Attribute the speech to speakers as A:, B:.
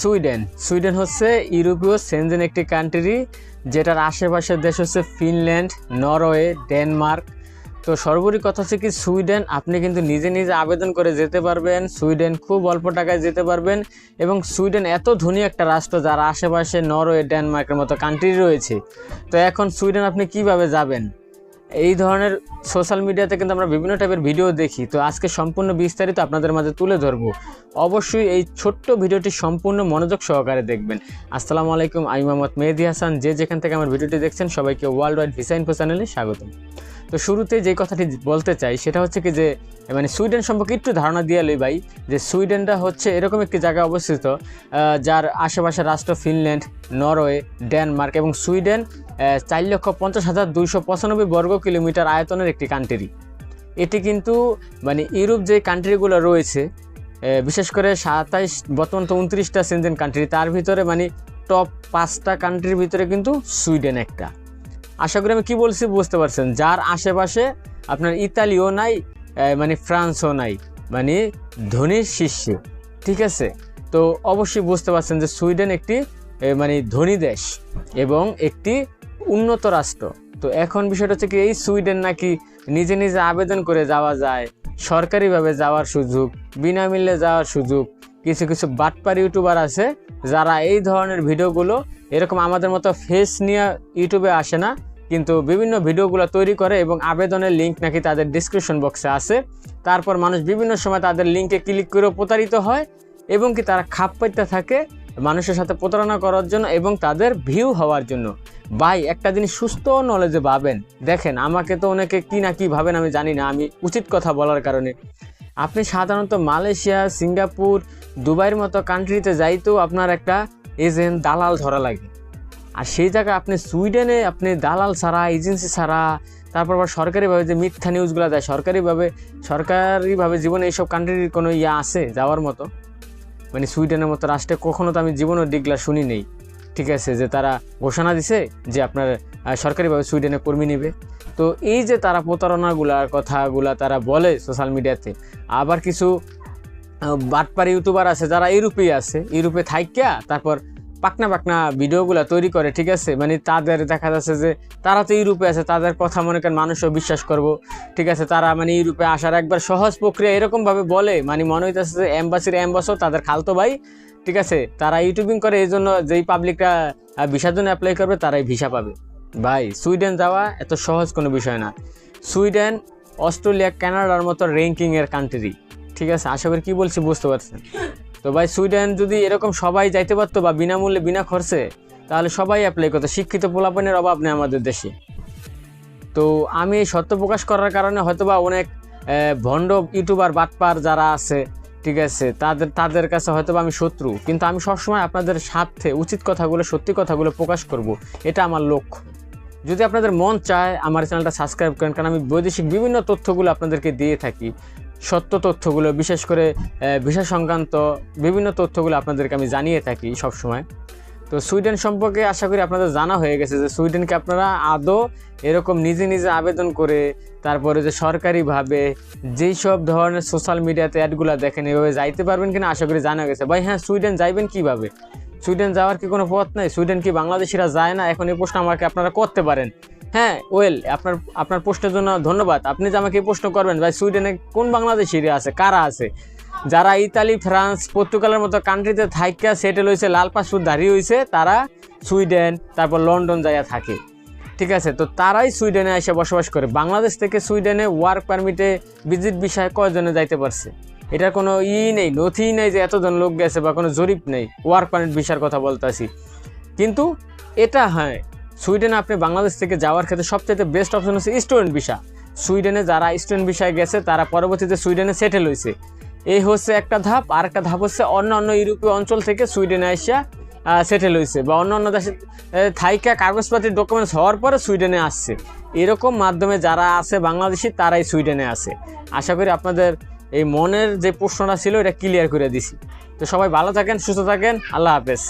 A: Sweden. Sweden হচ্ছে ইউরোপীয় Shenzhen একটি কান্ট্রি যেটার আশেপাশের দেশ হচ্ছে ফিনল্যান্ড, নরওয়ে, ডেনমার্ক। তো সর্বোপরি কথা হচ্ছে কি, সুইডেন, আপনি কিন্তু নিজে নিজে আবেদন করে যেতে পারবেন। সুইডেন খুব অল্প টাকায় যেতে পারবেন এবং সুইডেন এত ধনী একটা রাষ্ট্র যার আশেপাশে নরওয়ে, ডেনমার্কের মতো কান্ট্রি রয়েছে। তো এখন সুইডেন আপনি কীভাবে যাবেন? এই ধরনের সোশ্যাল মিডিয়াতে কিন্তু আমরা বিভিন্ন টাইপের ভিডিও দেখি। তো আজকে সম্পূর্ণ বিস্তারিত আপনাদের মাঝে তুলে ধরব। অবশ্যই এই ছোট্ট ভিডিওটি সম্পূর্ণ মনোযোগ সহকারে দেখবেন। আসসালামু আলাইকুম, আমি মোহাম্মদ মেহেদি হাসান। যে যেখান থেকে আমার ভিডিওটি দেখছেন, সবাইকে ওয়ার্ল্ড ওয়াইড ভিসা ইনফো চ্যানেলে স্বাগতম। তো শুরুতে যে কথাটি বলতে চাই, সেটা হচ্ছে কি যে মানে সুইডেন সম্পর্কে একটু ধারণা দিয়ে লই ভাই, যে সুইডেনটা হচ্ছে এরকম একটি জায়গায় অবস্থিত যার আশেপাশে রাষ্ট্র ফিনল্যান্ড, নরওয়ে, ডেনমার্ক এবং সুইডেন চার লক্ষ পঞ্চাশ হাজার দুইশো পঁচানব্বই বর্গ কিলোমিটার আয়তনের একটি কান্ট্রি এটি কিন্তু মানে ইউরোপ যে কান্ট্রিগুলো রয়েছে বিশেষ করে সাতাইশ, বর্তমান তো উনত্রিশটা সেনজেন কান্ট্রি তার ভিতরে মানে টপ পাঁচটা কান্ট্রির ভিতরে কিন্তু সুইডেন একটা। আশা করি আমি কি বলছি বুঝতে পারছেন। যার আশেপাশে আপনার ইতালিও নাই মানে ফ্রান্সও নাই মানে ধনীর শীর্ষে, ঠিক আছে? তো অবশ্যই বুঝতে পারছেন যে সুইডেন একটি মানে ধনী দেশ এবং একটি উন্নত রাষ্ট্র। তো এখন বিষয়টা হচ্ছে কি, এই সুইডেন নাকি নিজে নিজে আবেদন করে যাওয়া যায়, সরকারিভাবে যাওয়ার সুযোগ, বিনামূল্যে যাওয়ার সুযোগ, কিছু কিছু বাটপার ইউটিউবার আছে যারা এই ধরনের ভিডিওগুলো এরকম আমাদের মতো ফেস নিয়ে ইউটিউবে আসে না, কিন্তু বিভিন্ন ভিডিওগুলো তৈরি করে এবং আবেদনের লিঙ্ক নাকি তাদের ডিসক্রিপশন বক্সে আছে। তারপর মানুষ বিভিন্ন সময় তাদের লিঙ্কে ক্লিক করেও প্রতারিত হয় এবং কি তারা খাপ পাইতে থাকে মানুষের সাথে প্রতারণা করার জন্য এবং তাদের ভিউ হওয়ার জন্য। ভাই, একটা জিনিস সুস্থ নলেজে ভাবেন। দেখেন, আমাকে তো অনেকে কি না কি ভাবেন আমি জানি না, আমি উচিত কথা বলার কারণে। আপনি সাধারণত মালয়েশিয়া, সিঙ্গাপুর, দুবাইয়ের মতো কান্ট্রিতে যাইতেও আপনার একটা এজেন্ট দালাল ধরা লাগে। আর সেই জায়গায় আপনি সুইডেনে আপনি দালাল ছাড়া, এজেন্সি ছাড়া, তারপর আবার সরকারিভাবে যে মিথ্যা নিউজগুলো দেয়, সরকারিভাবে সরকারিভাবে জীবনে এইসব কান্ট্রির কোনো ইয়ে আছে যাওয়ার মতো? মানে সুইডেনের মতো রাষ্ট্রে কখনো তো আমি জীবনও ডিগলা শুনি নেই। ঠিক আছে, যে তারা ঘোষণা দিছে যে আপনার সরকারিভাবে সুইডেনে কর্মী নেবে। তো এই যে তারা প্রতারণাগুলার কথাগুলা তারা বলে সোশ্যাল মিডিয়াতে আবার কিছু বাটপার ইউটিউবার আছে, যারা ইউরোপে আছে, ইউরোপে থাইকা, তারপর পাকনা পাকনা ভিডিওগুলো তৈরি করে, ঠিক আছে? মানে তাদের দেখা যাচ্ছে যে তারা তো ইউরোপে আছে, তাদের কথা মনে করেন মানুষও বিশ্বাস করব, ঠিক আছে? তারা মানে ইউরোপে আসার একবার সহজ প্রক্রিয়া এরকমভাবে বলে মানে মনে হইতেছে যে অ্যাম্বাসির অ্যাম্বাসও তাদের খালতো ভাই, ঠিক আছে? তারা ইউটিউবিং করে এই জন্য যেই পাবলিকরা ভিসার জন্য অ্যাপ্লাই করবে, তারাই ভিসা পাবে। ভাই, সুইডেন যাওয়া এত সহজ কোনো বিষয় না। সুইডেন, অস্ট্রেলিয়া, কানাডার মতো র্যাঙ্কিংয়ের কান্ট্রি ঠিক আছে, আশা করি কী বলছি বুঝতে পারছেন। তো ভাই, সুইডেন যদি এরকম সবাই যাইতে পারতো বা বিনামূল্যে বিনা খরচে, তাহলে সবাই অ্যাপ্লাই করতো। শিক্ষিত পোলাপানের অভাব নেই আমাদের দেশে। তো আমি এই সত্য প্রকাশ করার কারণে হয়তোবা অনেক ভণ্ড ইউটিউবার, বাটপার যারা আছে, ঠিক আছে, তাদের তাদের কাছে হয়তোবা আমি শত্রু। কিন্তু আমি সবসময় আপনাদের স্বার্থে উচিত কথাগুলো, সত্যি কথাগুলো প্রকাশ করব। এটা আমার লক্ষ্য। যদি আপনাদের মন চায়, আমার চ্যানেলটা সাবস্ক্রাইব করেন, কারণ আমি বৈদেশিক বিভিন্ন তথ্যগুলো আপনাদেরকে দিয়ে থাকি। সত্য তথ্যগুলো, বিশেষ করে ভিসা সংক্রান্ত বিভিন্ন তথ্যগুলো আপনাদেরকে আমি জানিয়ে থাকি সব সময় তো সুইডেন সম্পর্কে আশা করি আপনাদের জানা হয়ে গেছে যে সুইডেনকে আপনারা আদৌ এরকম নিজে নিজে আবেদন করে, তারপরে যে সরকারিভাবে যেই সব ধরনের সোশ্যাল মিডিয়াতে অ্যাডগুলো দেখেন, এভাবে যাইতে পারবেন কিনা আশা করি জানা গেছে। ভাই হ্যাঁ সুইডেন যাইবেন কীভাবে? সুইডেন যাওয়ার কি কোনো পথ নাই? সুইডেন কি বাংলাদেশিরা যায় না? এখন এই প্রশ্ন আমাকে আপনারা করতে পারেন। হ্যাঁ ওয়েল আপনার আপনার প্রশ্নের জন্য ধন্যবাদ। আপনি যে আমাকে প্রশ্ন করবেন, ভাই, সুইডেনে কোন বাংলাদেশিরা আছে? কারা আছে? যারা ইতালি, ফ্রান্স, পর্তুগালের মতো কান্ট্রিতে থাইকা সেটেল হয়েছে, লাল পাসপোর্ট দাঁড়িয়ে হয়েছে, তারা সুইডেন, তারপর লন্ডন যাইয়া থাকে। ঠিক আছে? তো তারাই সুইডেনে এসে বসবাস করে। বাংলাদেশ থেকে সুইডেনে ওয়ার্ক পারমিটে ভিজিট বিষয়ে কয়জনে যাইতে পারছে? এটার কোনো ই নেই, নথি নেই যে এতজন লোক গেছে বা কোনো জরিপ নেই ওয়ার্ক পারমিট বিষয়ের কথা বলতেছি। কিন্তু এটা হ্যাঁ সুইডেনে আপনি বাংলাদেশ থেকে যাওয়ার ক্ষেত্রে সবচেয়ে বেস্ট অপশন হচ্ছে স্টুডেন্ট ভিসা সুইডেনে যারা স্টুডেন্ট ভিসায় গেছে, তারা পরবর্তীতে সুইডেনে সেটেল হয়েছে। এই হচ্ছে একটা ধাপ। আর একটা ধাপ হচ্ছে অন্য অন্য ইউরোপীয় অঞ্চল থেকে সুইডেনে আসিয়া সেটেল হয়েছে বা অন্য অন্য দেশে থাইকা কাগজপাতির ডকুমেন্টস হওয়ার পরে সুইডেনে আসছে। এরকম মাধ্যমে যারা আছে বাংলাদেশি, তারাই সুইডেনে আছে। আশা করি আপনাদের এই মনের যে প্রশ্নটা ছিল, এটা ক্লিয়ার করে দিছি। তো সবাই ভালো থাকেন, সুস্থ থাকেন। আল্লাহ হাফেজ।